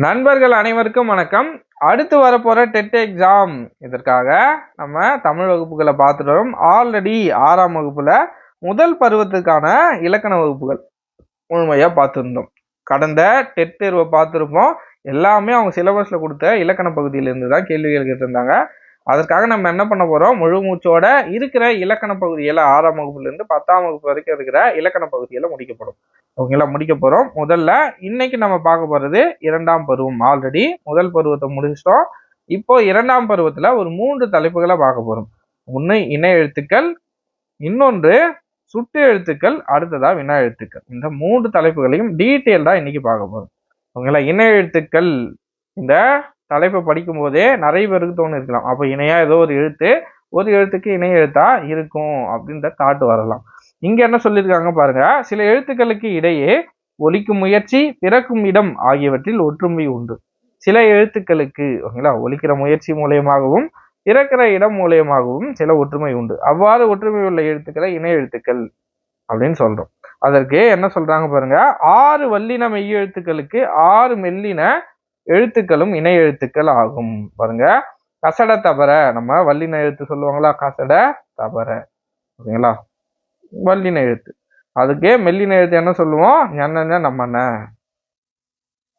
நண்பர்கள் அனைவருக்கும் வணக்கம். அடுத்து வரப்போகிற டெட் எக்ஸாம். இதற்காக நம்ம தமிழ் வகுப்புகளை பார்த்துட்டு வரோம். ஆல்ரெடி ஆறாம் வகுப்பில் முதல் பருவத்துக்கான இலக்கண வகுப்புகள் முழுமையாக பார்த்துருந்தோம். கடந்த டெட் தேர்வை பார்த்துருப்போம். எல்லாமே அவங்க சிலபஸில் கொடுத்த இலக்கண பகுதியிலேருந்து தான் கேள்விகள் கேட்டிருந்தாங்க. அதற்காக நம்ம என்ன பண்ண போறோம்? முழு மூச்சோட இருக்கிற இலக்கண பகுதியில ஆறாம் வகுப்புல இருந்து பத்தாம் வகுப்பு வரைக்கும் இருக்கிற இலக்கண பகுதியில முடிக்கப்படும் ஓகேங்களா? முடிக்க போறோம். முதல்ல இன்னைக்கு நம்ம பார்க்க போறது இரண்டாம் பருவம். ஆல்ரெடி முதல் பருவத்தை முடிச்சிட்டோம். இப்போ இரண்டாம் பருவத்துல ஒரு மூன்று தலைப்புகளை பார்க்க போறோம். ஒன்று இணை எழுத்துக்கள். இன்னொன்று சுட்டு எழுத்துக்கள். அடுத்ததா வினா எழுத்துக்கள். இந்த மூன்று தலைப்புகளையும் டீட்டெயில்டா இன்னைக்கு பார்க்க போறோம். ஓகேங்களா? இணை எழுத்துக்கள். இந்த தலைப்பை படிக்கும்போதே நிறைய பேருக்கு தோணு இருக்கலாம். அப்போ இணையாக ஏதோ ஒரு எழுத்து ஒரு எழுத்துக்கு இணை எழுத்தா இருக்கும் அப்படின்ற தாட் வரலாம். இங்கே என்ன சொல்லியிருக்காங்க பாருங்க சில எழுத்துக்களுக்கு இடையே ஒலிக்கும் முயற்சி பிறக்கும் இடம் ஆகியவற்றில் ஒற்றுமை உண்டு. சில எழுத்துக்களுக்கு ஓகேங்களா ஒலிக்கிற முயற்சி மூலியமாகவும் பிறக்கிற இடம் மூலியமாகவும் சில ஒற்றுமை உண்டு. அவ்வாறு ஒற்றுமை உள்ள எழுத்துக்களை இணை எழுத்துக்கள் அப்படின்னு சொல்றோம். அதற்கு என்ன சொல்றாங்க பாருங்க ஆறு வல்லின மெய்யெழுத்துக்களுக்கு ஆறு மெல்லின எழுத்துக்களும் இணை எழுத்துக்கள் ஆகும். பாருங்க. கசட தவற நம்ம வல்லின எழுத்து சொல்லுவாங்களா? கசட தபர ஓகேங்களா? வல்லின எழுத்து. அதுக்கே மெல்லின எழுத்து என்ன சொல்லுவோம்? என்னென்ன நம்மன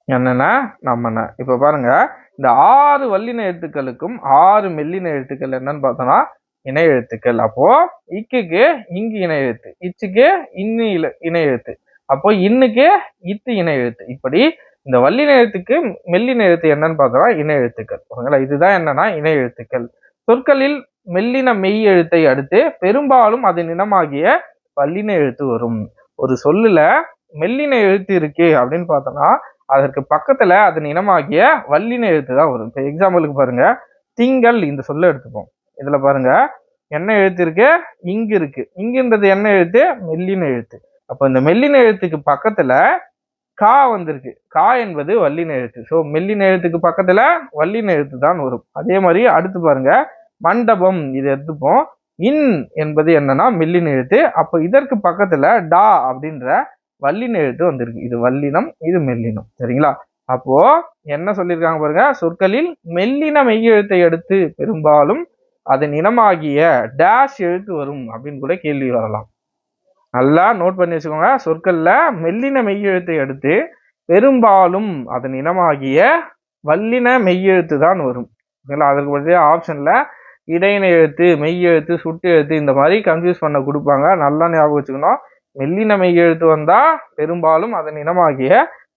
என்னென்ன நம்மன இப்ப பாருங்க. இந்த ஆறு வல்லின எழுத்துக்களுக்கும் ஆறு மெல்லின எழுத்துக்கள் என்னன்னு பார்த்தோம்னா இணை எழுத்துக்கள். அப்போ இக்குக்கு இங்கு இணை எழுத்து இச்சுக்கு இன்னு இணை எழுத்து. அப்போ இன்னுக்கு இத்து இணை எழுத்து. இப்படி இந்த வல்லின எழுத்துக்கு மெல்லின எழுத்து என்னன்னு பார்த்தோம்னா இணை எழுத்துக்கள். ஓகேங்களா? இதுதான் என்னன்னா இணை எழுத்துக்கள். சொற்களில் மெல்லின மெய் எழுத்தை அடுத்து பெரும்பாலும் அதன் இனமாகிய வல்லின எழுத்து வரும். ஒரு சொல்லுல மெல்லின எழுத்து இருக்கு அப்படின்னு பார்த்தோம்னா அதற்கு பக்கத்துல அதன் இனமாகிய வல்லின எழுத்து தான் வரும். இப்போ எக்ஸாம்பிளுக்கு பாருங்க. திங்கள் இந்த சொல்ல எடுத்துப்போம். இதுல பாருங்க. என்ன எழுத்து இருக்கு? இங்கு இருக்கு. இங்குன்றது என்ன எழுத்து? மெல்லின எழுத்து. அப்போ இந்த மெல்லின எழுத்துக்கு பக்கத்துல கா வந்திருக்கு. கா என்பது வல்லின எழுத்து ஸோ மெல்லின எழுத்துக்கு பக்கத்துல வல்லின எழுத்து தான் வரும். அதே மாதிரி அடுத்து பாருங்க மண்டபம் இது எடுத்துப்போம். இன் என்பது என்னன்னா மெல்லின எழுத்து அப்போ இதற்கு பக்கத்துல டா அப்படின்ற வல்லின எழுத்து வந்திருக்கு. இது வல்லினம் இது மெல்லினம். சரிங்களா? அப்போ என்ன சொல்லியிருக்காங்க பாருங்க சொற்களில் மெல்லின மெய்யெழுத்தை எடுத்து பெரும்பாலும் அதன் இனமாகிய டேஷ் எழுத்து வரும் அப்படின்னு கூட கேள்வி வரலாம். நல்லா நோட் பண்ணி வச்சுக்கோங்க. சொற்களில் மெல்லின மெய்யெழுத்தை அடுத்து பெரும்பாலும் அதன் இனமாகிய வல்லின மெய்யெழுத்து தான் வரும். ஓகேங்களா? அதற்கு பற்றிய ஆப்ஷனில் இடையின எழுத்து மெய்யெழுத்து சுட்டு எழுத்து இந்த மாதிரி கன்ஃபியூஸ் பண்ண கொடுப்பாங்க. நல்லா ஞாபகம் வச்சுக்கணும். மெல்லின மெய்யெழுத்து வந்தால் பெரும்பாலும் அதன் இனமாகிய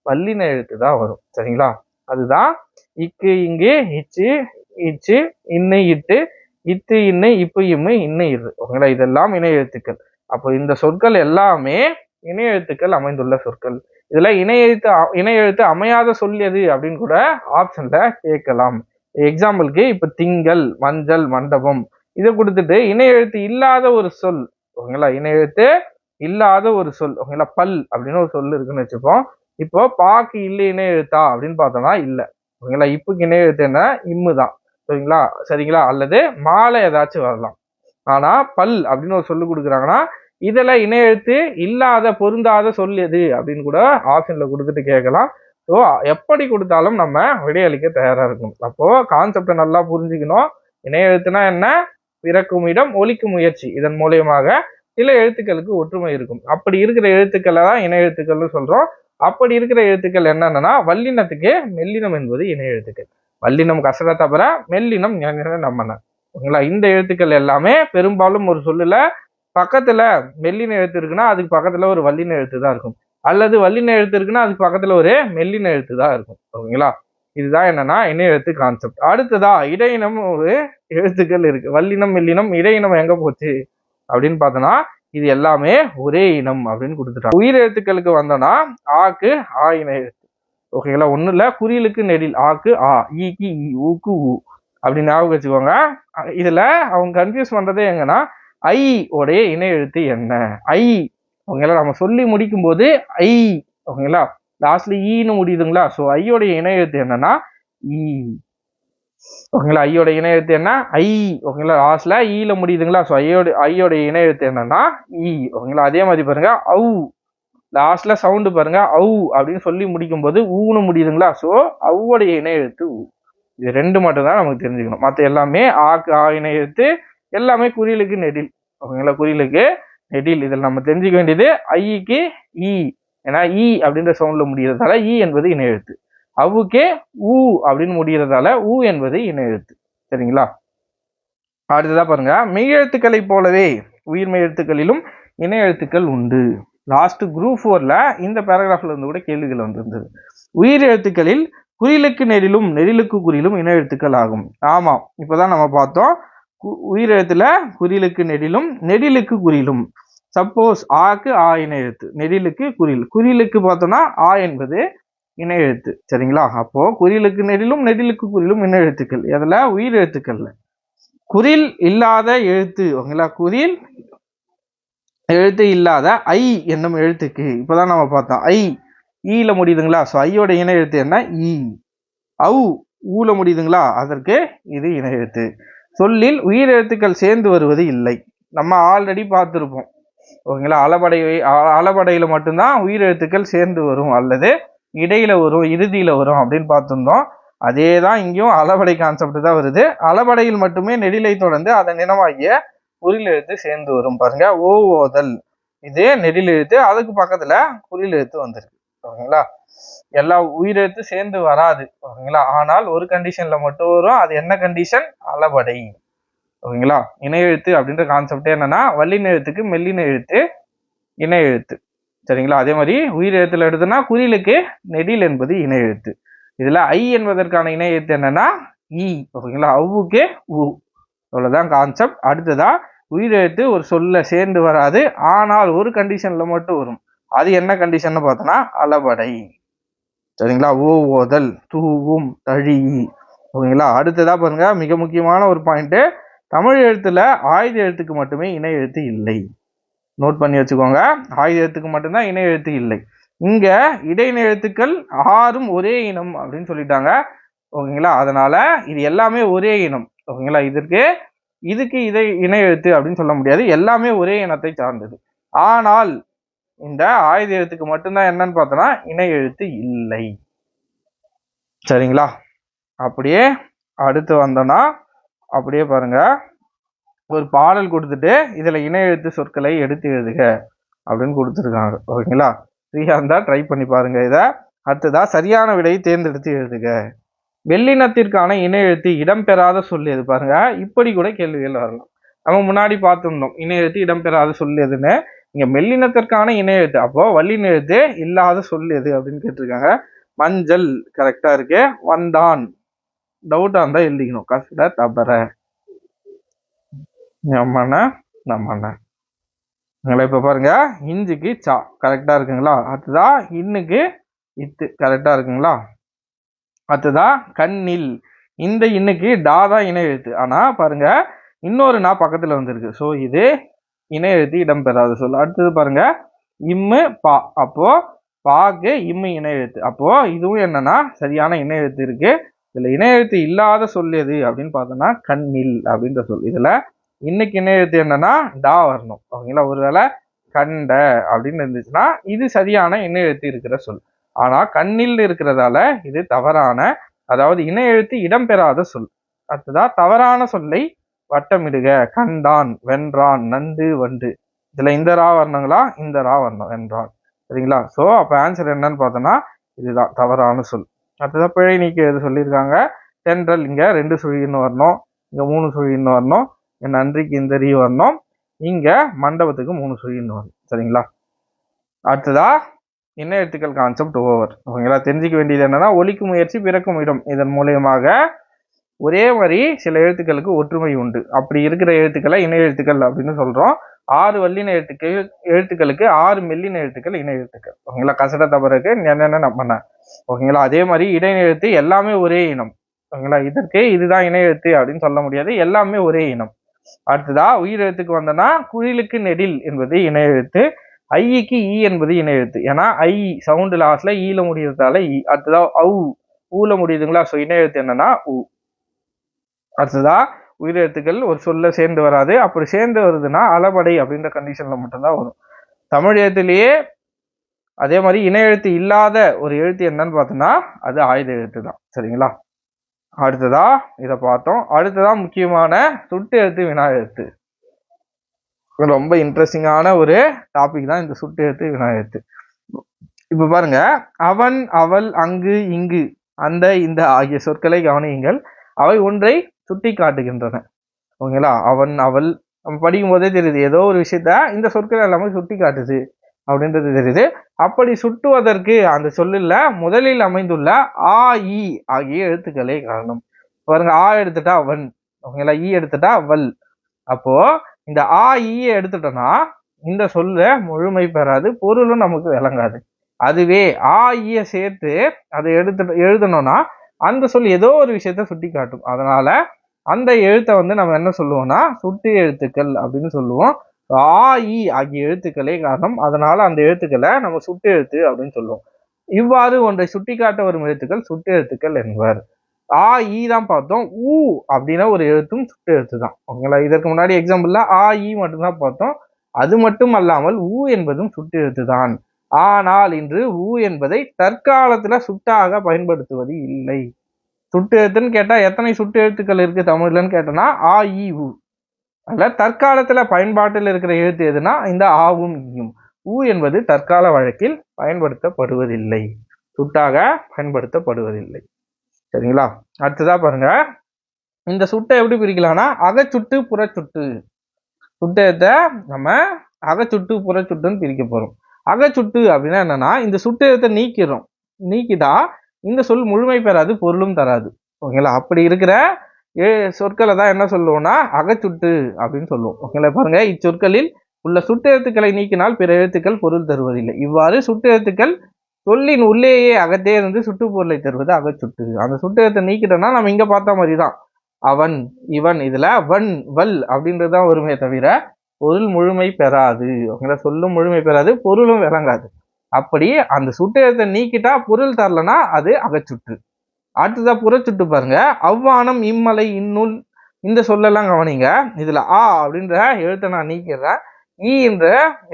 வல்லின எழுத்து தான் வரும். சரிங்களா? அதுதான். இக்கு இங்கு இச்சு இச்சு இன்னை இட்டு இத்து இன்னை இப்பு இம்மு இன்னை இது ஓகேங்களா? இதெல்லாம் இணை எழுத்துக்கள் அப்போ இந்த சொற்கள் எல்லாமே இணைய எழுத்துக்கள் அமைந்துள்ள சொற்கள். இதுல இணைய எழுத்து இணைய எழுத்து அமையாத சொல் எது அப்படின்னு கூட ஆப்ஷன்ல கேட்கலாம். எக்ஸாம்பிளுக்கு இப்ப திங்கள் மஞ்சள் மண்டபம். இதை கொடுத்துட்டு இணைய எழுத்து இல்லாத ஒரு சொல் ஓகேங்களா? இணைய எழுத்து இல்லாத ஒரு சொல் ஓகேங்களா? பல் அப்படின்னு ஒரு சொல் இருக்குன்னு வச்சுப்போம். இப்போ பாக்கு இல்லை இணைய எழுத்தா அப்படின்னு பார்த்தோம்னா இல்லை. ஓகேங்களா? இப்புக்கு இணைய எழுத்து என்ன? இம்மு தான் சரிங்களா? சரிங்களா? அல்லது மாலை ஏதாச்சும் வரலாம். ஆனா பல் அப்படின்னு ஒரு சொல்லு கொடுக்குறாங்கன்னா இதுல இணையெழுத்து இல்லாத பொருந்தாத சொல் எது அப்படின்னு கூட ஆப்ஷன்ல கொடுத்துட்டு கேட்கலாம். ஸோ எப்படி கொடுத்தாலும் நம்ம விடையளிக்க தயாரா இருக்கும் அப்போ கான்செப்டை நல்லா புரிஞ்சுக்கணும். இணையெழுத்துனா என்ன? பிறக்கும் இடம் ஒலிக்கும் முயற்சி. இதன் மூலியமாக சில எழுத்துக்களுக்கு ஒற்றுமை இருக்கும். அப்படி இருக்கிற எழுத்துக்களை தான் இணையெழுத்துக்கள்னு எழுத்துக்கள்னு சொல்றோம். அப்படி இருக்கிற எழுத்துக்கள் என்னென்னா வல்லினத்துக்கு மெல்லினம் என்பது இணையெழுத்துக்கள். வல்லினம் கசட தவிர மெல்லினம் நம்மன ஓகேங்களா? இந்த எழுத்துக்கள் எல்லாமே பெரும்பாலும் ஒரு சொல்லுல பக்கத்துல மெல்லின எழுத்து இருக்குன்னா அதுக்கு பக்கத்துல ஒரு வல்லின எழுத்து தான் இருக்கும். அல்லது வல்லின எழுத்து இருக்குன்னா அதுக்கு பக்கத்துல ஒரு மெல்லின எழுத்து தான் இருக்கும். ஓகேங்களா? இதுதான் என்னன்னா இணை எழுத்து கான்செப்ட் அடுத்ததா இடையினம் ஒரு எழுத்துக்கள் இருக்கு. வல்லினம் மெல்லினம் இடையினம் எங்க போச்சு? அப்படின்னு பார்த்தோம்னா இது எல்லாமே ஒரே இனம் அப்படின்னு கொடுத்துட்டாங்க. உயிர் எழுத்துக்களுக்கு வந்தோம்னா ஆக்கு ஆ இன எழுத்து ஓகேங்களா? ஒன்றும் இல்லை குறியலுக்கு நெடில் ஆக்கு ஆ ஈக்கு ஈ ஊக்கு ஊ. அப்படின்னு ஞாபகம் வச்சுக்கோங்க. இதுல அவங்க கன்ஃபியூஸ் பண்றதே எங்கன்னா ஐ உடைய இணை எழுத்து e e". என்ன? ஐ ஓகேங்களா நம்ம சொல்லி முடிக்கும் போது ஐ ஓகேங்களா? லாஸ்ட்ல ஈன்னு முடியுதுங்களா? ஸோ ஐயோடைய இணை எழுத்து என்னன்னா ஈ ஓகேங்களா? ஐயோட இணை எழுத்து என்ன? ஐ ஓகேங்களா? லாஸ்ட்ல ஈல முடியுதுங்களா? ஸோ ஐயோட ஐயோட இணை எழுத்து என்னன்னா ஈ ஓகேங்களா? அதே மாதிரி பாருங்க ஔ லாஸ்ட்ல சவுண்டு பாருங்க அவு அப்படின்னு சொல்லி முடிக்கும் போது ஊன்னு முடியுதுங்களா? ஸோ அவ்வோடைய இணை எழுத்து ஊ இது ரெண்டு மட்டும் தான் நமக்கு தெரிஞ்சுக்கணும். மற்ற எல்லாமே ஆக்கு ஆ இணை எல்லாமே குறியலுக்கு நெடில். ஓகேங்களா? குறியலுக்கு நெடில். இதில் நம்ம தெரிஞ்சுக்க வேண்டியது ஐக்கு இ e. ஏன்னா இ அப்படின்ற சவுண்டில் முடிகிறதால இ என்பது இணையெழுத்து அவுக்கே ஊ அப்படின்னு முடிகிறதால ஊ என்பது இணையெழுத்து சரிங்களா? அடுத்ததாக பாருங்க. மெய் எழுத்துக்களை போலவே உயிர்மை எழுத்துக்களிலும் இணை எழுத்துக்கள் உண்டு. லாஸ்ட் குரூப் ஃபோரில் இந்த பேராகிராஃபில் இருந்து கூட கேள்விகள் வந்திருந்தது. உயிர் எழுத்துக்களில் குறிலுக்கு நெடிலும் நெறிலுக்கு குறிலும் இன எழுத்துக்கள் ஆகும். ஆமாம். இப்போதான் நம்ம பார்த்தோம். கு- குறிலுக்கு நெடிலும் நெடிலுக்கு குறிலும் சப்போஸ் ஆக்கு ஆ இன எழுத்து நெடிலுக்கு குறில் குறிலுக்கு பார்த்தோம்னா ஆ என்பது இன எழுத்து. சரிங்களா? அப்போ குறிலுக்கு நெடிலும் நெடிலுக்கு குறிலும் இன எழுத்துக்கள். இதுல உயிர் எழுத்துக்கள்ல குறில் இல்லாத எழுத்து ஓகேங்களா? குறில் எழுத்து இல்லாத ஐ என்னும் எழுத்துக்கு. இப்போதான் நம்ம பார்த்தோம். ஐ ஈல முடியுதுங்களா? ஸோ ஐயோட இணை எழுத்து என்ன? E. ஈ அவு ஊல முடியுதுங்களா? அதற்கு இது இணை எழுத்து. சொல்லில் உயிர் எழுத்துக்கள் சேர்ந்து வருவது இல்லை. நம்ம ஆல்ரெடி பார்த்துருப்போம். ஓகேங்களா? அளபடை அலபடையில் மட்டும்தான் உயிர் எழுத்துக்கள் சேர்ந்து வரும். அல்லது இடையில வரும் இறுதியில் வரும் அப்படின்னு பார்த்துருந்தோம். அதே தான் இங்கேயும் அளபடை கான்செப்ட் தான் வருது. அளபடையில் மட்டுமே நெடிலை தொடர்ந்து அதன் இனமாகிய குறில் எழுத்து சேர்ந்து வரும். பாருங்க ஓ ஓதல் இதே நெடில் எழுத்து அதுக்கு பக்கத்தில் குறில் எழுத்து வந்திருக்கு. ஓகேங்களா? எல்லா உயிரெழுத்து சேர்ந்து வராது ஓகேங்களா? ஆனால் ஒரு கண்டிஷன்ல மட்டும் வரும். அது என்ன கண்டிஷன் அளபடை ஓகேங்களா? இணையெழுத்து அப்படின்ற கான்செப்ட் என்னன்னா வல்லின எழுத்துக்கு மெல்லின எழுத்து இணை எழுத்து. சரிங்களா? அதே மாதிரி உயிர் எழுத்துல எடுத்தோம்னா குறிலுக்கு நெடில் என்பது இணை எழுத்து. இதுல ஐ என்பதற்கான இணை எழுத்து என்னன்னா இ ஓகேங்களா? அவ்வுக்கு உ. அவ்வளவுதான் கான்செப்ட் அடுத்ததா உயிரெழுத்து ஒரு சொல்ல சேர்ந்து வராது. ஆனால் ஒரு கண்டிஷன்ல மட்டும் வரும். அது என்ன கண்டிஷன் பார்த்தோன்னா அளபடை சரிங்களா? ஓ ஓதல் தூவும் தழி. ஓகேங்களா? அடுத்ததாக பாருங்க மிக முக்கியமான ஒரு பாயிண்ட்டு தமிழ் எழுத்துல ஆயுத எழுத்துக்கு மட்டுமே இணை எழுத்து இல்லை. நோட் பண்ணி வச்சுக்கோங்க ஆயுத எழுத்துக்கு மட்டும்தான் இணை எழுத்து இல்லை. இங்க இடையின எழுத்துக்கள் ஆறும் ஒரே இனம் அப்படின்னு சொல்லிட்டாங்க. ஓகேங்களா? அதனால இது எல்லாமே ஒரே இனம். ஓகேங்களா? இதற்கு இதுக்கு இதை இணை எழுத்து அப்படின்னு சொல்ல முடியாது. எல்லாமே ஒரே இனத்தை சார்ந்தது. ஆனால் இந்த ஆயுத எழுத்துக்கு மட்டும்தான் என்னன்னு பார்த்தோன்னா இணை எழுத்து இல்லை. சரிங்களா? அப்படியே அடுத்து வந்தோம்னா அப்படியே பாருங்க. ஒரு பாடல் கொடுத்துட்டு இதில் இணை எழுத்து சொற்களை எடுத்து எழுதுக அப்படின்னு கொடுத்துருக்காங்க. ஓகேங்களா? ஃப்ரீயா இருந்தால் ட்ரை பண்ணி பாருங்க இதை. அடுத்ததா சரியான விடையை தேர்ந்தெடுத்து எழுதுக. வெள்ளினத்திற்கான இணை எழுத்து இடம்பெறாத சொல் எது? பாருங்க. இப்படி கூட கேள்விகள் வரலாம். நம்ம முன்னாடி பார்த்துருந்தோம் இணை எழுத்து இடம்பெறாத சொல் எதுன்னு. இங்க மெல்லினத்திற்கான இணை எழுத்து. அப்போ வல்லின எழுத்து இல்லாத சொல் எது அப்படின்னு கேட்டிருக்காங்க. மஞ்சள் கரெக்டா இருக்கு. வந்தான். டவுட்டா இருந்தா எழுதிக்கணும். கசில தபர. நம்மன நம்மன. இப்ப பாருங்க. இஞ்சுக்கு சா. கரெக்டா இருக்குங்களா? அடுத்ததா இன்னுக்கு இத்து. கரெக்டா இருக்குங்களா? அடுத்ததா கண்ணில். இந்த இன்னுக்கு டா தான் இணை எழுத்து. ஆனா பாருங்க இன்னொரு நா பக்கத்துல வந்திருக்கு. ஸோ இது இணை எழுத்து இடம்பெறாத சொல் அடுத்தது பாருங்க. இம்மு பா. அப்போ பாக்கு இம்மு இணை எழுத்து. அப்போ இதுவும் என்னன்னா சரியான இணை எழுத்து இருக்கு. இதுல இணை எழுத்து இல்லாத சொல் எது அப்படின்னு பார்த்தோம்னா கண்ணில் அப்படின்ற சொல். இதுல இன்னைக்கு இணை எழுத்து என்னன்னா டா வரணும். ஓகேங்களா? ஒருவேளை கண்ட அப்படின்னு இருந்துச்சுன்னா இது சரியான இணை எழுத்து இருக்கிற சொல். ஆனா கண்ணில் இருக்கிறதால இது தவறான அதாவது இணை எழுத்து இடம்பெறாத சொல். அடுத்ததா தவறான சொல்லை வட்டமிடுக கண்டான் வென்றான் நண்டு வண்டு. இதுல இந்த ரா வரணுங்களா? இந்த ரா வரணும் வென்றான் சரிங்களா? சோ அப்ப ஆன்சர் என்னன்னு பார்த்தோம்னா இதுதான் தவறான சொல். அடுத்ததாக பிழை நீக்கி எது சொல்லியிருக்காங்க? தென்றல் இங்க ரெண்டு சுழின்னு வரணும். இங்க மூணு சுழின்னு வரணும். என் நன்றிக்கு இந்த ரீ வரணும். இங்க மண்டபத்துக்கு மூணு சுழின்னு வரணும். சரிங்களா? அடுத்ததா என்ன எழுத்துக்கள் கான்செப்ட் ஓவர் ஓகேங்களா? தெரிஞ்சுக்க வேண்டியது என்னன்னா ஒலிக்கும் முயற்சி பிறக்கும் இடம். இதன் மூலியமாக ஒரே மாதிரி சில எழுத்துக்களுக்கு ஒற்றுமை உண்டு. அப்படி இருக்கிற எழுத்துக்களை இணை எழுத்துக்கள் அப்படின்னு சொல்றோம். ஆறு வல்லின எழுத்துக்கள் எழுத்துக்களுக்கு ஆறு மெல்லின எழுத்துக்கள் இணை எழுத்துக்கள். ஓகேங்களா? கசட தவறுக்கு என்னென்ன நம்ம ஓகேங்களா? அதே மாதிரி இடைநிலை எழுத்து எல்லாமே ஒரே இனம். ஓகேங்களா? இதற்கு இதுதான் இணை எழுத்து அப்படின்னு சொல்ல முடியாது. எல்லாமே ஒரே இனம். அடுத்ததா உயிர் எழுத்துக்கு வந்தோம்னா குழிலுக்கு நெடில் என்பது இணை எழுத்து. ஐக்கு ஈ என்பது இணை எழுத்து. ஏன்னா ஐ சவுண்டு லாஸ்ட்ல ஈல முடியறதால ஈ. அடுத்ததா ஔ ஊல முடியுதுங்களா? ஸோ இணை எழுத்து என்னன்னா ஊ. அடுத்ததா உயிர் எழுத்துக்கள் ஒரு சொல்ல சேர்ந்து வராது. அப்படி சேர்ந்து வருதுன்னா அளபடை அப்படின்ற கண்டிஷன்ல மட்டும்தான் வரும். தமிழ் எழுத்துலேயே அதே மாதிரி இணை எழுத்து இல்லாத ஒரு எழுத்து என்னன்னு பார்த்தோம்னா அது ஆயுத எழுத்து தான். சரிங்களா? அடுத்ததா இதை பார்த்தோம். அடுத்ததா முக்கியமான சுட்டு எழுத்து வினா எழுத்து. ரொம்ப இன்ட்ரெஸ்டிங்கான ஒரு டாபிக் தான் இந்த சுட்டு எழுத்து வினா எழுத்து. இப்ப பாருங்க. அவன் அவள் அங்கு இங்கு அந்த இந்த ஆகிய சொற்களை கவனியுங்கள். அவை ஒன்றை சுட்டி காட்டுகின்றன ஓகேங்களா? அவன் அவள் நம்ம படிக்கும் போதே தெரியுது ஏதோ ஒரு விஷயத்த இந்த சொற்கள் எல்லாமே சுட்டி காட்டுது அப்படின்றது தெரியுது. அப்படி சுட்டுவதற்கு அந்த சொல்லில் முதலில் அமைந்துள்ள ஆ இ ஆகிய எழுத்துக்களே காரணம். பாருங்க ஆ எடுத்துட்டா அவன் ஓகேங்களா? ஈ எடுத்துட்டா அவள். அப்போ இந்த ஆ ஈயை எடுத்துட்டோம்னா இந்த சொல்ல முழுமை பெறாது பொருளும் நமக்கு விளங்காது. அதுவே ஆ ஈய சேர்த்து அதை எடுத்து எழுதணும்னா அந்த சொல் ஏதோ ஒரு விஷயத்த சுட்டி காட்டும். அதனால அந்த எழுத்தை வந்து நம்ம என்ன சொல்லுவோம்னா சுட்டு எழுத்துக்கள் அப்படின்னு சொல்லுவோம். ஆ இ ஆகிய எழுத்துக்களே காரணம். அதனால அந்த எழுத்துக்களை நம்ம சுட்டு எழுத்து அப்படின்னு சொல்லுவோம். இவ்வாறு ஒன்றை சுட்டி காட்ட வரும் எழுத்துக்கள் சுட்டு எழுத்துக்கள் என்பர். ஆ ஈ தான் பார்த்தோம். ஊ அப்படின்னா ஒரு எழுத்தும் சுட்டு எழுத்து தான் ஓகேங்களா? இதற்கு முன்னாடி எக்ஸாம்பிள்ல ஆ ஈ மட்டும்தான் பார்த்தோம். அது மட்டும் அல்லாமல் ஊ என்பதும் சுட்டு எழுத்து தான் ஆனால் இன்று ஊ என்பதை தற்காலத்துல சுட்டாக பயன்படுத்துவது இல்லை. சுட்டு எழுத்துன்னு கேட்டா எத்தனை சுட்டு எழுத்துக்கள் இருக்கு தமிழ்லன்னு கேட்டோம்னா ஆ இ உ. அதில் தற்காலத்துல பயன்பாட்டில் இருக்கிற எழுத்து எதுனா இந்த ஆவும் ஈயும். ஊ என்பது தற்கால வழக்கில் பயன்படுத்தப்படுவதில்லை. சுட்டாக பயன்படுத்தப்படுவதில்லை. சரிங்களா? அடுத்ததா பாருங்க. இந்த சுட்டை எப்படி பிரிக்கலாம்னா அகச்சுட்டு புறச்சுட்டு. சுட்டத்தை நம்ம அகச்சுட்டு புறச்சுட்டுன்னு பிரிக்க போறோம். அகச்சுட்டு அப்படின்னா என்னன்னா இந்த சுட்டத்தை நீக்கிறோம் நீக்கிட்டா இந்த சொல் முழுமை பெறாது பொருளும் தராது. ஓகேங்களா? அப்படி இருக்கிற ஏ சொற்களை தான் என்ன சொல்லுவோம்னா அகச்சுட்டு அப்படின்னு சொல்லுவோம். ஓகேங்களா? பாருங்க இச்சொற்களில் உள்ள சுட்டு எழுத்துக்களை நீக்கினால் பிற எழுத்துக்கள் பொருள் தருவதில்லை. இவ்வாறு சுட்டு எழுத்துக்கள் சொல்லின் உள்ளேயே அகத்தே இருந்து சுட்டு பொருளை தருவது அகச்சுட்டு. அந்த சுட்டு எழுத்தை நீக்கிட்டோம்னா நம்ம இங்கே பார்த்த மாதிரி தான் அவன் இவன் இதில் வன் வல் அப்படின்றது தான் வருமே தவிர பொருள் முழுமை பெறாது. ஓகேங்களா சொல்லும் முழுமை பெறாது பொருளும் விளங்காது. அப்படி அந்த சுட்டு நீக்கிட்டா பொருள் தரலனா அது அகச்சுட்டு அடுத்ததா புறச்சுட்டு பாருங்க. அவ்வானம் இம்மலை இந்நூல் இந்த சொல்லெல்லாம் கவனிங்க. இதுல ஆ அப்படின்ற எழுத்தை நான் நீக்கிறேன் ஈ என்ற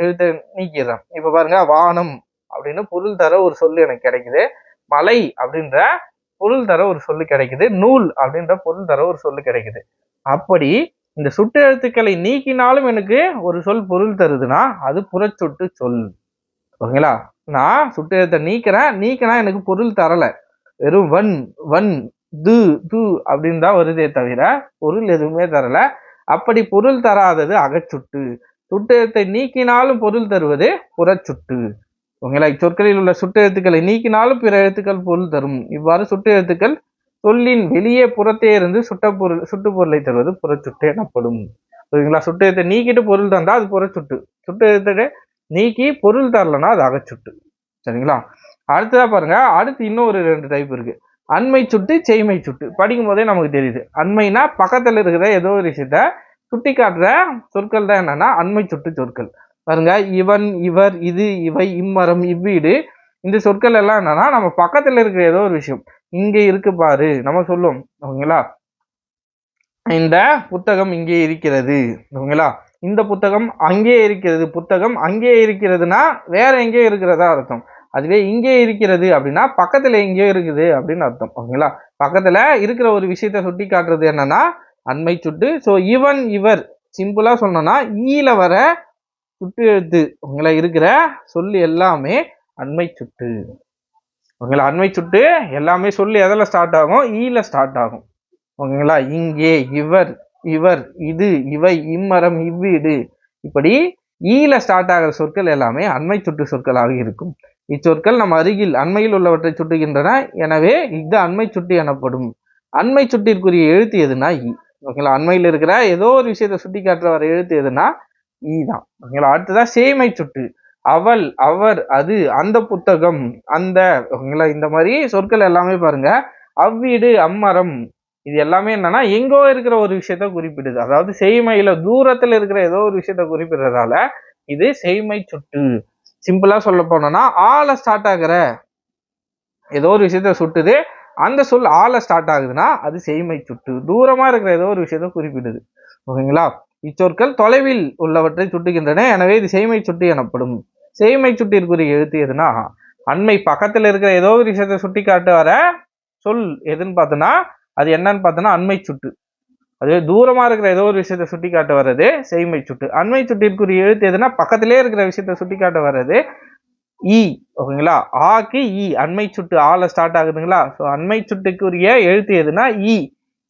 எழுத்தை நீக்கிறேன் இப்ப பாருங்க வானம் அப்படின்னு பொருள் தர ஒரு சொல்லு எனக்கு கிடைக்குது. மலை அப்படின்ற பொருள் தர ஒரு சொல்லு கிடைக்குது. நூல் அப்படின்ற பொருள் தர ஒரு சொல்லு கிடைக்குது. அப்படி இந்த சுட்டு எழுத்துக்களை நீக்கினாலும் எனக்கு ஒரு சொல் பொருள் தருதுன்னா அது புறச்சொட்டு சொல். ஓகேங்களா? நான் சுட்டு எழுத்தை நீக்கிறேன் நீக்கினா எனக்கு பொருள் தரல. வெறும் வன் வன் து து அப்படின்னு தான் வருதே தவிர பொருள் எதுவுமே தரல. அப்படி பொருள் தராதது அகச்சுட்டு. சுட்டெழுத்தை நீக்கினாலும் பொருள் தருவது புறச்சுட்டு. ஓகேங்களா? இச்சொற்களில் உள்ள சுட்டெழுத்துக்களை நீக்கினாலும் பிற எழுத்துக்கள் பொருள் தரும். இவ்வாறு சுட்டு எழுத்துக்கள் சொல்லின் வெளியே புறத்தே இருந்து சுட்ட பொருள் சுட்டு பொருளை தருவது புறச்சுட்டு எனப்படும். ஓகேங்களா சுட்டு நீக்கிட்டு பொருள் தந்தா அது புறச்சுட்டு சுட்டு நீக்கி பொருள் தரலன்னா அது அகச்சுட்டு. சரிங்களா? அடுத்ததா பாருங்க அடுத்து இன்னொரு ரெண்டு டைப் இருக்கு. அண்மை சுட்டு செய்மை சுட்டு. படிக்கும் போதே நமக்கு தெரியுது. அண்மைனா பக்கத்துல இருக்கிற ஏதோ ஒரு விஷயத்த சுட்டி காட்டுற சொற்கள் தான் என்னன்னா அண்மை சுட்டு சொற்கள். பாருங்க இவன் இவர் இது இவை இம்மரம் இவ்வீடு. இந்த சொற்கள் எல்லாம் என்னன்னா நம்ம பக்கத்துல இருக்கிற ஏதோ ஒரு விஷயம். இங்கே இருக்கு பாரு. நம்ம சொல்லுவோம் ஓகேங்களா? இந்த புத்தகம் இங்கே இருக்கிறது. ஓகேங்களா? இந்த புத்தகம் அங்கே இருக்கிறது. புத்தகம் அங்கே இருக்கிறதுனா வேற எங்கேயோ இருக்கிறதா அர்த்தம். அதுவே இங்கே இருக்கிறது அப்படின்னா பக்கத்துல எங்கேயோ இருக்குது அப்படின்னு அர்த்தம். ஓகேங்களா? பக்கத்துல இருக்கிற ஒரு விஷயத்த சுட்டி காட்டுறது என்னன்னா அண்மை சுட்டு. ஸோ இவன் இவர். சிம்பிளா சொன்னோம்னா ஈல வர சுட்டு எழுத்து. உங்களை இருக்கிற சொல்லு எல்லாமே அண்மை சுட்டு. ஓகேங்களா அண்மை சுட்டு எல்லாமே சொல்லி எதில் ஸ்டார்ட் ஆகும்? ஈல ஸ்டார்ட் ஆகும். ஓகேங்களா? இங்கே இவர் இவர் இது இவை இம்மரம் இவ்வீடு. இப்படி ஈல ஸ்டார்ட் ஆகிற சொற்கள் எல்லாமே அண்மை சுட்டு சொற்களாக இருக்கும். இச்சொற்கள் நம் அருகில் அண்மையில் உள்ளவற்றை சுட்டுகின்றன. எனவே இது அண்மை சுட்டு எனப்படும். அண்மை சுட்டிற்குரிய எழுத்து எதுனா ஈ ஓகேங்களா? அண்மையில் இருக்கிற ஏதோ ஒரு விஷயத்தை சுட்டி காட்டுற வர எழுத்து எதுனா ஈ தான். ஓகேங்களா? அடுத்ததான் சேமை சுட்டு அவள் அவர் அது அந்த புத்தகம் அந்த ஓகேங்களா இந்த மாதிரி சொற்கள் எல்லாமே பாருங்க. அவ்வீடு அம்மரம் இது எல்லாமே என்னன்னா எங்கோ இருக்கிற ஒரு விஷயத்த குறிப்பிடுது. அதாவது செய்மையில தூரத்துல இருக்கிற ஏதோ ஒரு விஷயத்த குறிப்பிடுறதால இது செய்மை சுட்டு. சிம்பிளா சொல்ல போனோம்னா ஆளை ஸ்டார்ட் ஆகுற ஏதோ ஒரு விஷயத்த சுட்டுது. அந்த சொல் ஆளை ஸ்டார்ட் ஆகுதுன்னா அது செய்மை சுட்டு. தூரமா இருக்கிற ஏதோ ஒரு விஷயத்த குறிப்பிடுது. ஓகேங்களா? இச்சொற்கள் தொலைவில் உள்ளவற்றை சுட்டுகின்றன. எனவே இது செய்மை சுட்டு எனப்படும். செய்மை சுட்டிற்குரிய எழுத்து எதுனா அண்மை பக்கத்தில் இருக்கிற ஏதோ ஒரு விஷயத்தை சுட்டி காட்ட வர சொல் எதுன்னு பார்த்தோன்னா அது என்னன்னு பார்த்தோன்னா அண்மை சுட்டு. அது தூரமாக இருக்கிற ஏதோ ஒரு விஷயத்தை சுட்டி காட்ட வர்றது செய்மை சுட்டு. அண்மை சுட்டிற்குரிய எழுத்து எதுனா பக்கத்திலே இருக்கிற விஷயத்தை சுட்டி காட்ட வர்றது இ ஓகேங்களா? ஆக்கு இ அண்மை சுட்டு ஆல ஸ்டார்ட் ஆகுதுங்களா? ஸோ அண்மை சுட்டுக்குரிய எழுத்து எதுனா இ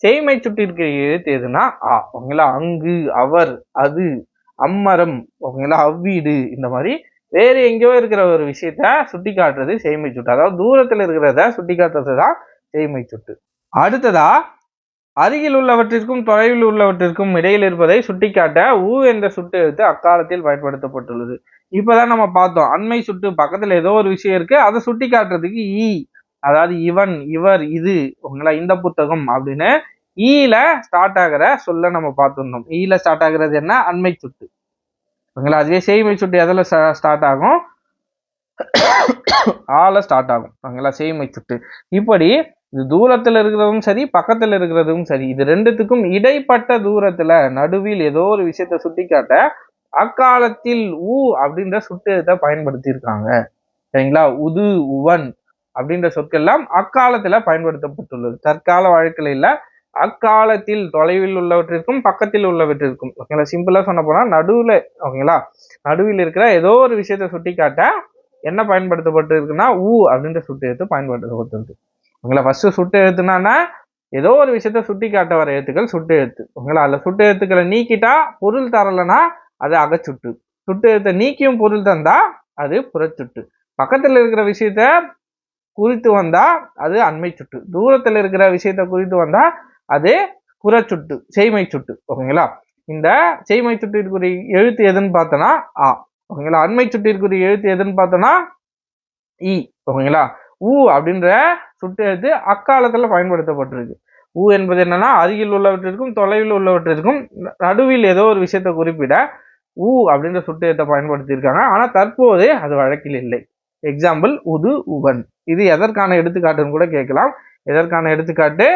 செய்மை சுட்டிற்குரிய எழுத்து எதுனா ஆ ஓகேங்களா அங்கு அவர் அது அம்மரம் ஓகேங்களா அவ்வீடு இந்த மாதிரி வேறு எங்கேயோ இருக்கிற ஒரு விஷயத்த சுட்டி காட்டுறது செய்மை சுட்டு. அதாவது தூரத்தில் இருக்கிறத சுட்டி காட்டுறது தான் செய்மை சுட்டு. அடுத்ததா அருகில் உள்ளவற்றிற்கும் தொலைவில் உள்ளவற்றிற்கும் இடையில் இருப்பதை சுட்டிக்காட்ட ஊ என்ற சுட்டு எழுத்து அக்காலத்தில் பயன்படுத்தப்பட்டுள்ளது. இப்போதான் நம்ம பார்த்தோம் அண்மை சுட்டு பக்கத்தில் ஏதோ ஒரு விஷயம் இருக்கு அதை சுட்டி காட்டுறதுக்கு ஈ அதாவது இவன் இவர் இது உங்களா இந்த புத்தகம் அப்படின்னு ஈல ஸ்டார்ட் ஆகிற சொல்ல நம்ம பார்த்துருந்தோம் ஈல ஸ்டார்ட் ஆகிறது என்ன? அண்மை சுட்டு. ஓகேங்களா? அதுவே செய்மை சுட்டு எதில் ஸ்டார்ட் ஆகும்? ஆல ஸ்டார்ட் ஆகும். ஓகேங்களா? செய்மை சுட்டு. இப்படி இது தூரத்தில் இருக்கிறதும் சரி பக்கத்தில் இருக்கிறதும் சரி இது ரெண்டுத்துக்கும் இடைப்பட்ட தூரத்தில் நடுவில் ஏதோ ஒரு விஷயத்த சுட்டி காட்ட அக்காலத்தில் ஊ அப்படின்ற சுட்டு பயன்படுத்தியிருக்காங்க. சரிங்களா உது உவன் அப்படின்ற சொற்கெல்லாம் அக்காலத்தில் பயன்படுத்தப்பட்டுள்ளது. தற்கால வாழ்க்கையில் அக்காலத்தில் தொலைவில் உள்ளவற்றிற்கும் பக்கத்தில் உள்ளவற்றிற்கும். ஓகேங்களா சிம்பிளா சொன்ன போனா நடுவுல ஓகேங்களா நடுவில் இருக்கிற ஏதோ ஒரு விஷயத்தை சுட்டி காட்ட என்ன பயன்படுத்தப்பட்டு இருக்குன்னா ஊ அப்படின்ற சுட்டு எழுத்து பயன்படுத்தப்பட்டிருக்கு. ஓகேங்களா ஃபர்ஸ்ட் சுட்டு எழுத்துனா ஏதோ ஒரு விஷயத்த சுட்டி காட்ட வர எழுத்துக்கள் சுட்டு எழுத்து. ஓகேங்களா அதுல சுட்டு எழுத்துக்களை நீக்கிட்டா பொருள் தரலைன்னா அது அகச்சுட்டு. சுட்டு எழுத்தை நீக்கியும் பொருள் தந்தா அது புறச்சுட்டு. பக்கத்துல இருக்கிற விஷயத்த குறித்து வந்தா அது அண்மை சுட்டு தூரத்துல இருக்கிற விஷயத்த குறித்து வந்தா அது புறச்சுட்டு செய்மை சுட்டு ஓகேங்களா? இந்த செய்மை சுட்டிற்குரிய எழுத்து எதுன்னு பார்த்தோன்னா ஆ ஓகேங்களா? அண்மை சுட்டிற்குரிய எழுத்து எதுன்னு பார்த்தோன்னா இ ஓகேங்களா? ஊ அப்படின்ற சுட்டு எழுத்து அக்காலத்தில் பயன்படுத்தப்பட்டிருக்கு. ஊ என்பது என்னன்னா அருகில் உள்ளவற்றிற்கும் தொலைவில் உள்ளவற்றிற்கும் நடுவில் ஏதோ ஒரு விஷயத்தை குறிப்பிட ஊ அப்படின்ற சுட்டு எழுத்தை பயன்படுத்தியிருக்காங்க. ஆனால் தற்போது அது வழக்கில் இல்லை. எக்ஸாம்பிள் உது உவன். இது எதற்கான எடுத்துக்காட்டுன்னு கூட கேட்கலாம். எதற்கான எடுத்துக்காட்டு?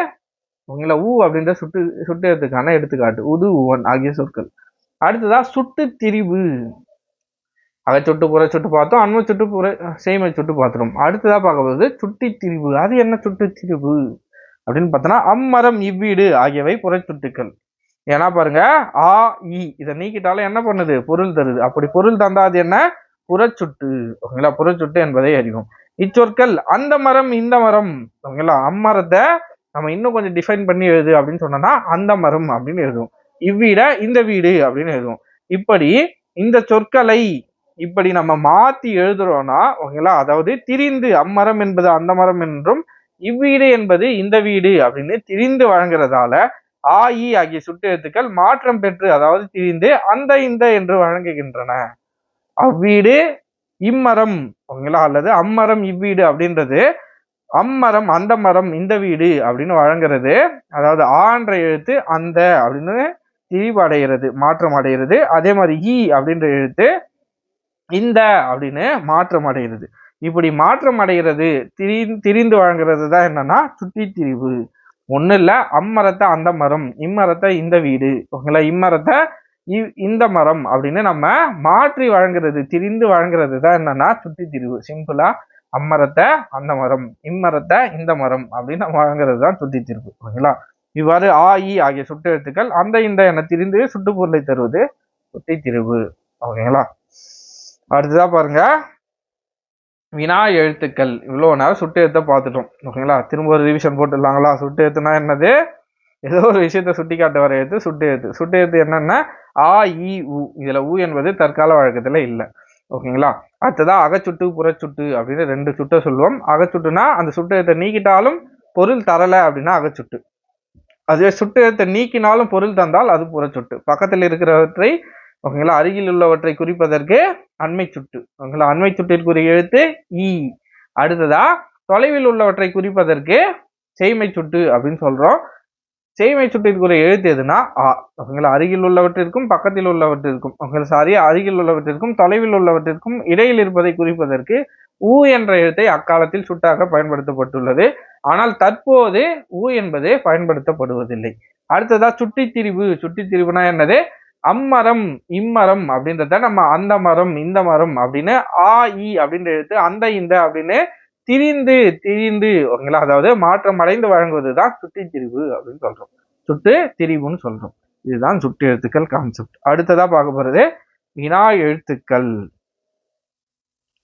உங்களை ஊ அப்படின்ற சுட்டு சுட்டுறதுக்கான எடுத்துக்காட்டு. உது உவன் ஆகிய சொற்கள். அடுத்ததா சுட்டு திரிவு அகச்சுட்டு புற சுட்டு பார்த்தோம். அண்மை சுட்டு புற செய்மை சுட்டு பார்த்துரும் அடுத்ததா பார்க்க போகுது சுட்டி திரிவு அது என்ன சுட்டு திரிவு அப்படின்னு பார்த்தோன்னா அம்மரம் இவ்வீடு ஆகியவை புறச்சுட்டுக்கள் ஏன்னா பாருங்க ஆ இ. இதை நீக்கிட்டாலும் என்ன பண்ணுது? பொருள் தருது. அப்படி பொருள் தந்தா அது என்ன? புறச்சுட்டு ஓகேங்களா? புறச்சுட்டு என்பதை அறிவோம். இச்சொற்கள் அந்த மரம் இந்த மரம். ஓகேங்களா? அம்மரத்தை நம்ம இன்னும் கொஞ்சம் டிஃபைன் பண்ணி எழுது அப்படின்னு சொன்னோம்னா அந்த மரம் அப்படின்னு எழுதுவோம். இவ்வீட இந்த வீடு அப்படின்னு எழுதுவோம். இப்படி இந்த சொற்களை இப்படி நம்ம மாத்தி எழுதுறோம்னா ஓகேங்களா? அதாவது திரிந்து அம்மரம் என்பது அந்த மரம் என்றும் இவ்வீடு என்பது இந்த வீடு அப்படின்னு திரிந்து வழங்குறதால ஆ இ ஆகிய சுட்டெழுத்துக்கள் மாற்றம் பெற்று அதாவது திரிந்து அந்த இந்த என்று வழங்குகின்றன. அவ்வீடு இம்மரம் ஓகேங்களா? அல்லது அம்மரம் இவ்வீடு அப்படின்றது அம்மரம் அந்த மரம் இந்த வீடு அப்படின்னு வழங்குறது. அதாவது ஆன்ற எழுத்து அந்த அப்படின்னு திரிவடைகிறது மாற்றம் அடைகிறது. அதே மாதிரி ஈ அப்படின்ற எழுத்து இந்த அப்படின்னு மாற்றம் அடைகிறது. இப்படி மாற்றம் அடைகிறது திரி திரிந்து வழங்குறது தான் என்னன்னா சுட்டி திரிவு ஒன்றும் இல்லை அம்மரத்தை அந்த மரம் இம்மரத்தை இந்த வீடு. ஓகேங்களா? இம்மரத்தை இ- இந்த மரம் அப்படின்னு நம்ம மாற்றி வழங்குறது திரிந்து வழங்குறது தான் என்னன்னா சுட்டி திரிவு சிம்பிளா அம்மரத்தை அந்த மரம் இம்மரத்தை இந்த மரம் அப்படின்னு வழங்குறது தான் சுட்டி தீர்ப்பு ஓகேங்களா இவ்வாறு ஆ இ ஆகிய சுட்டெழுத்துக்கள் அந்த இந்த என திரிந்து சுட்டுப்பொருளை தருவது சுத்தி திரிவு ஓகேங்களா அடுத்ததா பாருங்க. வினா எழுத்துக்கள். இவ்வளவு நேரம் சுட்டு எழுத்த பார்த்துட்டோம் ஓகேங்களா திரும்ப ஒரு ரிவிஷன் போட்டுடலாங்களா? சுட்டு எழுத்துனா என்னது? ஏதோ ஒரு விஷயத்த சுட்டி காட்ட வர எழுத்து சுட்டு எழுத்து சுட்டு எழுத்து என்னன்னா ஆ இ உ. இதுல உ என்பது தற்கால வழக்கத்துல இல்லை. ஓகேங்களா? அடுத்ததா அகச்சுட்டு புறச்சுட்டு அப்படின்னு ரெண்டு சுட்டை சொல்லுவோம். அகச்சுட்டுனா அந்த சுட்டு எழுத்தை நீக்கிட்டாலும் பொருள் தரலை அப்படின்னா அகச்சுட்டு. அதுவே சுட்டு எழுத்தை நீக்கினாலும் பொருள் தந்தால் அது புறச்சுட்டு. பக்கத்தில் இருக்கிறவற்றை ஓகேங்களா அருகில் உள்ளவற்றை குறிப்பதற்கு அண்மை சுட்டு. ஓகேங்களா அண்மை சுட்டிற்குரிய எழுத்து ஈ அடுத்ததா தொலைவில் உள்ளவற்றை குறிப்பதற்கு செய்மை சுட்டு அப்படின்னு சொல்கிறோம் செய்மை சுட்டிற்குரிய எழுத்து எதுனா ஆ ஓகேங்களா அருகில் உள்ளவற்றிற்கும் பக்கத்தில் உள்ளவற்றிற்கும் ஓகேங்களா சாரி அருகில் உள்ளவற்றிற்கும் தொலைவில் உள்ளவற்றிற்கும் இடையில் இருப்பதை குறிப்பதற்கு ஊ என்ற எழுத்தை அக்காலத்தில் சுட்டாக பயன்படுத்தப்பட்டுள்ளது. ஆனால் தற்போது ஊ என்பது பயன்படுத்தப்படுவதில்லை. அடுத்ததா சுட்டித்திரிவு. சுட்டித்திரிவுனா என்னது? அம்மரம் இம்மரம் அப்படின்றத நம்ம அந்த மரம் இந்த மரம் அப்படின்னு ஆ இ அப்படின்ற எழுத்து அந்த இந்த அப்படின்னு திரிந்து திரிந்து ஓகேங்களா? அதாவது மாற்றம் அடைந்து வழங்குவதுதான் சுட்டி திரிவு அப்படின்னு சொல்றோம். சுட்டு திரிவுன்னு சொல்றோம். இதுதான் சுட்டு எழுத்துக்கள் கான்செப்ட் அடுத்ததா பார்க்க போறது வினா எழுத்துக்கள்.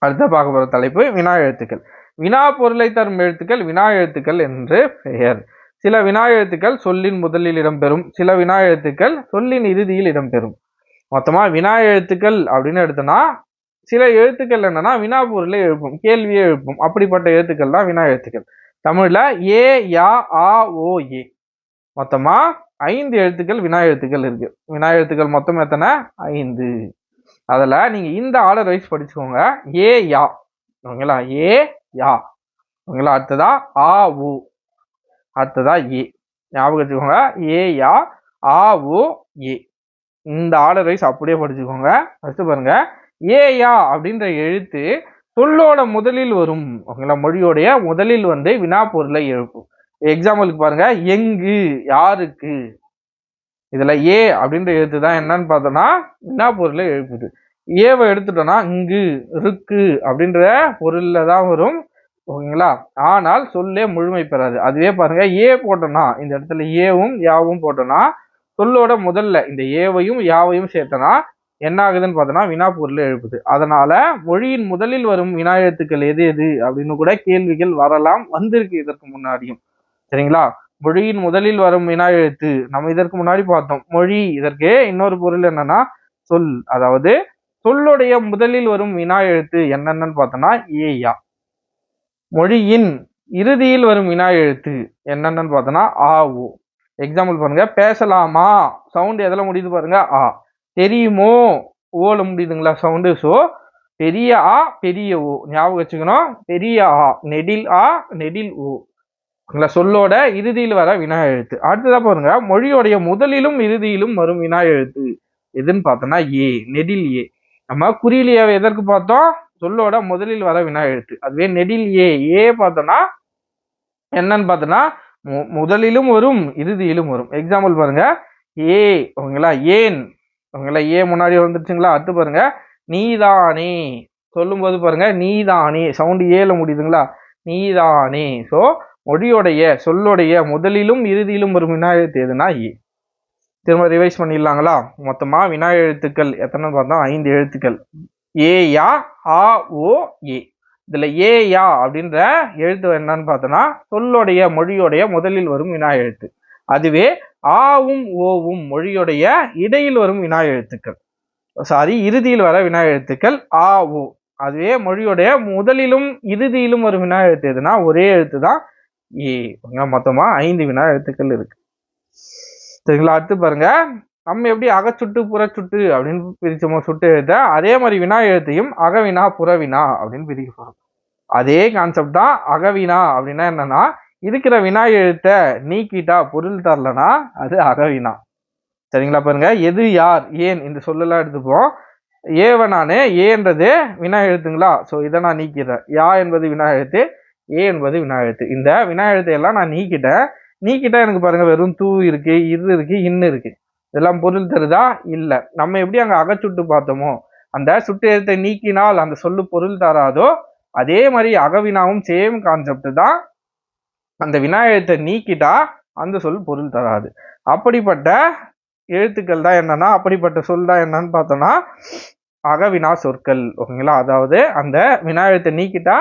அடுத்த பார்க்க போற தலைப்பு வினா எழுத்துக்கள். வினா பொருளை தரும் எழுத்துக்கள் வினா எழுத்துக்கள் என்று பெயர். சில வினா எழுத்துக்கள் சொல்லின் முதலில் இடம்பெறும். சில வினா எழுத்துக்கள் சொல்லின் இறுதியில் இடம்பெறும். மொத்தமா வினா எழுத்துக்கள் அப்படின்னு எடுத்தோம்னா சில எழுத்துக்கள் என்னன்னா வினா எழுப்பும் கேள்வியே எழுப்பும். அப்படிப்பட்ட எழுத்துக்கள் தான் வினா எழுத்துக்கள். தமிழ்ல ஏ யா ஆ ஓ ஏ. மொத்தமா ஐந்து எழுத்துக்கள் வினா எழுத்துக்கள் இருக்கு. வினா எழுத்துக்கள் மொத்தம் எத்தனை? ஐந்து. அதில் நீங்கள் இந்த ஆர்டர் வைஸ் படிச்சுக்கோங்க. ஏ யா. ஓகேங்களா? ஏ யா. ஓகேங்களா? அடுத்ததா ஆ உ அடுத்ததா ஏ. ஞாபகம் வச்சுக்கோங்க. ஏ யா ஆ உ ஏ. இந்த ஆர்டர் வைஸ் அப்படியே படிச்சுக்கோங்க. ஃபஸ்ட்டு பாருங்கள் ஏ அப்படின்ற எழுத்து சொல்லோட முதலில் வரும். ஓகேங்களா? மொழியோடைய முதலில் வந்து வினா பொருளை எழுப்பும் எக்ஸாம்பிளுக்கு பாருங்க. எங்கு யாருக்கு? இதுல ஏ அப்படின்ற எழுத்து தான் என்னன்னு பார்த்தோம்னா வினா பொருளை எழுப்புது. ஏவை எடுத்துட்டோம்னா இங்கு இருக்கு அப்படின்ற பொருள்ல தான் வரும். ஓகேங்களா? ஆனால் சொல்லே முழுமை பெறாது. அதுவே பாருங்க ஏ போட்டோம்னா இந்த இடத்துல ஏவும் யாவும் போட்டோம்னா சொல்லோட முதல்ல இந்த ஏவையும் யாவையும் சேர்த்தனா என்ன ஆகுதுன்னு பார்த்தோன்னா வினா பொருள் எழுப்புது. அதனால மொழியின் முதலில் வரும் வினா எழுத்துக்கள் எது எது அப்படின்னு கூட கேள்விகள் வரலாம் வந்திருக்கு இதற்கு முன்னாடியும். சரிங்களா? மொழியின் முதலில் வரும் வினா எழுத்து நம்ம இதற்கு முன்னாடி பார்த்தோம். மொழி. இதற்கு இன்னொரு பொருள் என்னன்னா சொல். அதாவது சொல்லுடைய முதலில் வரும் வினா எழுத்து என்னென்னு பார்த்தோம்னா ஏயா. மொழியின் இறுதியில் வரும் வினா எழுத்து என்னென்னு பார்த்தோம்னா ஆ ஓ. எக்ஸாம்பிள் பாருங்க. பேசலாமா? சவுண்ட் எதில் முடியுது பாருங்க? ஆ. தெரியுமோ? ஓல முடியுதுங்களா சவுண்டு ஸோ பெரிய ஆ பெரிய ஓ ஞாபகம் வச்சுக்கணும். பெரிய ஆ நெடில் ஆ நெடில் ஓ சொல்லோட இறுதியில் வர வினா எழுத்து. அடுத்ததா பாருங்க. மொழியோடைய முதலிலும் இறுதியிலும் வரும் வினா எழுத்து. எதுன்னு பார்த்தோம்னா ஏ நெடில் ஏ. நம்ம குறியிலேயே எதற்கு பார்த்தோம்? சொல்லோட முதலில் வர வினா எழுத்து. அதுவே நெடில் ஏ. ஏ பார்த்தோம்னா என்னன்னு பார்த்தோம்னா மு- முதலிலும் வரும் இறுதியிலும் வரும். எக்ஸாம்பிள் பாருங்க. ஏ ஓகேங்களா? ஏன். ஓகேங்களா ஏ முன்னாடி வந்துருச்சுங்களா? அடுத்து பாருங்க. நீதானே. சொல்லும்போது பாருங்க. நீதானே. சவுண்டு ஏல முடியுதுங்களா? நீதானே. ஸோ மொழியோடைய சொல்லுடைய முதலிலும் இறுதியிலும் வரும் வினா எழுத்து எதுனா ஏ. திரும்ப ரிவைஸ் பண்ணிடலாங்களா? மொத்தமாக வினா எழுத்துக்கள் எத்தனை பார்த்தா? ஐந்து எழுத்துக்கள். ஏ யா ஆ ஓ ஏ. இதில் ஏ யா அப்படின்ற எழுத்து என்னன்னு பார்த்தோன்னா சொல்லுடைய மொழியோடைய முதலில் வரும் வினா எழுத்து. அதுவே ஆவும் ஓவும் மொழியுடைய இடையில் வரும் வினா எழுத்துக்கள் சாரி இறுதியில் வர வினா எழுத்துக்கள் ஆ ஓ அதுவே மொழியோடைய முதலிலும் இறுதியிலும் வரும் வினா எழுத்து எதுனா ஒரே எழுத்து தான் ஏ மொத்தமா ஐந்து வினா எழுத்துக்கள் இருக்கு. சரிங்களா அடுத்து பாருங்க. நம்ம எப்படி அகச்சுட்டு புறச்சுட்டு அப்படின்னு பிரிச்சோமோ சுட்டு எழுத்த அதே மாதிரி வினா எழுத்தையும் அகவினா புறவினா அப்படின்னு பிரிக்க போறோம். அதே கான்செப்ட் தான் அகவினா அப்படின்னா என்னன்னா இருக்கிற வினா எழுத்த நீக்கிட்டா பொருள் தரலனா அது அகவினா சரிங்களா பாருங்க எது யார் ஏன் இந்த சொல்லலாம் எடுத்துப்போம். ஏவை நானு ஏன்றது வினா எழுத்துங்களா? ஸோ இதை நான் நீக்கிறேன் யா என்பது வினா எழுத்து ஏ என்பது வினா எழுத்து. இந்த வினா எழுத்தை எல்லாம் நான் நீக்கிட்டேன். நீக்கிட்டா எனக்கு பாருங்க வெறும் தூ இருக்கு இரு இருக்கு இன்னு இருக்கு. இதெல்லாம் பொருள் தருதா? இல்லை. நம்ம எப்படி அங்கே அகச்சுட்டு பார்த்தோமோ அந்த சுட்டு எழுத்தை நீக்கினால் அந்த சொல்லு பொருள் தராதோ அதே மாதிரி அகவினாவும் சேம் கான்செப்ட் தான் அந்த வினா நீக்கிட்டா அந்த சொல் பொருள் தராது. அப்படிப்பட்ட எழுத்துக்கள் தான் என்னன்னா அப்படிப்பட்ட சொல் தான் என்னன்னு பார்த்தோம்னா அகவினா சொற்கள் ஓகேங்களா? அதாவது அந்த வினா நீக்கிட்டா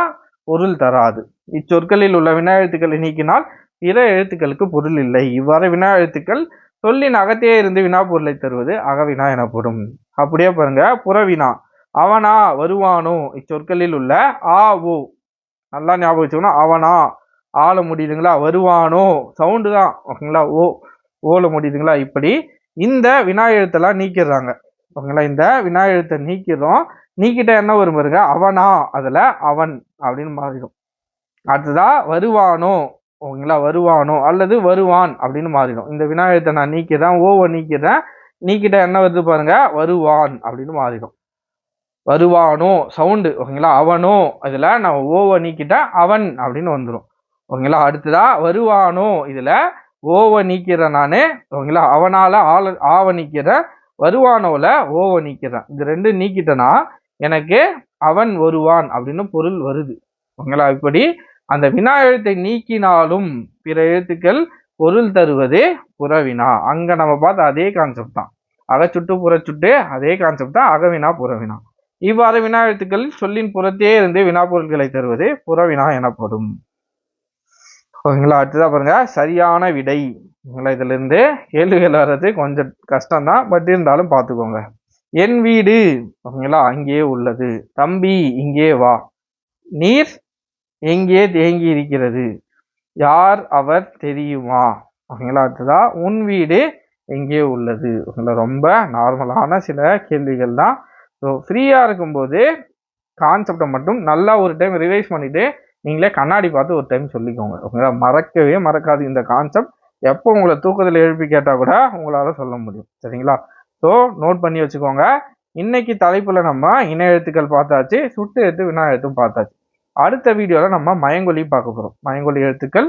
பொருள் தராது. இச்சொற்களில் உள்ள வினா எழுத்துக்களை நீக்கினால் பிற எழுத்துக்களுக்கு பொருள் இல்லை. இவ்வாறு வினா எழுத்துக்கள் சொல்லின் அகத்தே இருந்து வினா பொருளை தருவது அகவினா எனப்படும். அப்படியே பாருங்க புறவினா அவனா வருவானோ? இச்சொற்களில் உள்ள ஆ ஓ. நல்லா ஞாபகம் வச்சுக்கணும். அவனா ஆள முடியுதுங்களா? வருவானோ? சவுண்டு தான். ஓகேங்களா? ஓ ஓல முடியுதுங்களா? இப்படி இந்த வினா எழுத்தெல்லாம் நீக்கிடுறாங்க. ஓகேங்களா? இந்த வினா எழுத்தை நீக்கிறோம். நீக்கிட்ட என்ன வரும் பாருங்க? அவனா. அதுல அவன் அப்படின்னு மாறிடும். அடுத்ததா வருவானோ? ஓகேங்களா? வருவானோ? அல்லது வருவான் அப்படின்னு மாறிடும். இந்த வினா எழுத்தை நான் நீக்கிறேன் ஓவை நீக்கிறேன். நீக்கிட்ட என்ன வருது பாருங்க? வருவான் அப்படின்னு மாறிடும். வருவானோ? சவுண்டு. ஓகேங்களா? அவனோ? இதுல நான் ஓவை நீக்கிட்டேன் அவன் அப்படின்னு வந்துடும் ஓகேங்களா? அடுத்ததா வருவானோ? இதுல ஓவை நீக்கிறேன் நானு. ஓகேங்களா? அவனால ஆள ஆவ நீக்கிறேன் வருவானோல ஓவை நீக்கிறேன். இது ரெண்டும் நீக்கிட்டேன்னா எனக்கு அவன் வருவான் அப்படின்னு பொருள் வருது. ஓகேங்களா? இப்படி அந்த வினா எழுத்தை நீக்கினாலும் பிற எழுத்துக்கள் பொருள் தருவது புறவினா. அங்க நம்ம பார்த்த அதே கான்செப்ட் தான். அகச்சுட்டு புறச்சுட்டு அதே கான்செப்ட் தான். அகவினா புறவினா இவ்வாறு வினா எழுத்துக்கள் சொல்லின் புறத்தே இருந்து வினா பொருட்களை தருவது புறவினா எனப்படும். ஓகேங்களா அடுத்ததாக பாருங்கள் சரியான விடை. ஓகேங்களா இதுலேருந்து கேள்விகள் வர்றது கொஞ்சம் கஷ்டம்தான் பட் இருந்தாலும் பார்த்துக்கோங்க. என் வீடு ஓகேங்களா அங்கே உள்ளது. தம்பி இங்கே வா. நீர் எங்கே தேங்கி இருக்கிறது? யார் அவர் தெரியுமா? ஓகேங்களா அடுத்ததா உன் வீடு எங்கே உள்ளது? ஓகேங்களா ரொம்ப நார்மலான சில கேள்விகள் தான் ஸோ ஃப்ரீயாக இருக்கும்போது கான்செப்டை மட்டும் நல்லா ஒரு டைம் ரிவைஸ் பண்ணிவிட்டு நீங்களே கண்ணாடி பார்த்து ஒரு டைம் சொல்லிக்கோங்க. ஓகேங்களா? மறக்கவே மறக்காது இந்த கான்செப்ட் எப்போ உங்களை தூக்கத்தில் எழுப்பி கேட்டால் கூட உங்களால் சொல்ல முடியும். சரிங்களா? ஸோ நோட் பண்ணி வச்சுக்கோங்க. இன்னைக்கு தலைப்பில் நம்ம இன எழுத்துக்கள் பார்த்தாச்சு சுட்டு எழுத்து வினா எழுத்தும் பார்த்தாச்சு. அடுத்த வீடியோவில் நம்ம மயங்கொலி பார்க்க போகிறோம் மயங்கொலி எழுத்துக்கள்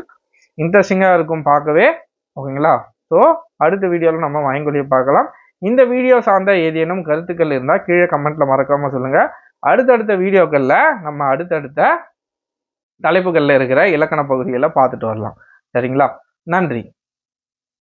இன்ட்ரெஸ்டிங்காக இருக்கும் பார்க்கவே. ஓகேங்களா? ஸோ அடுத்த வீடியோவில் நம்ம மயங்கொலியை பார்க்கலாம். இந்த வீடியோ சார்ந்த ஏதேனும் கருத்துக்கள் இருந்தால் கீழே கமெண்ட்டில் மறக்காமல் சொல்லுங்கள் அடுத்தடுத்த வீடியோக்களில் நம்ம அடுத்தடுத்த தலைப்புகளில் இருக்கிற இலக்கண பகுதிகளை பார்த்துட்டு வரலாம். சரிங்களா? நன்றி.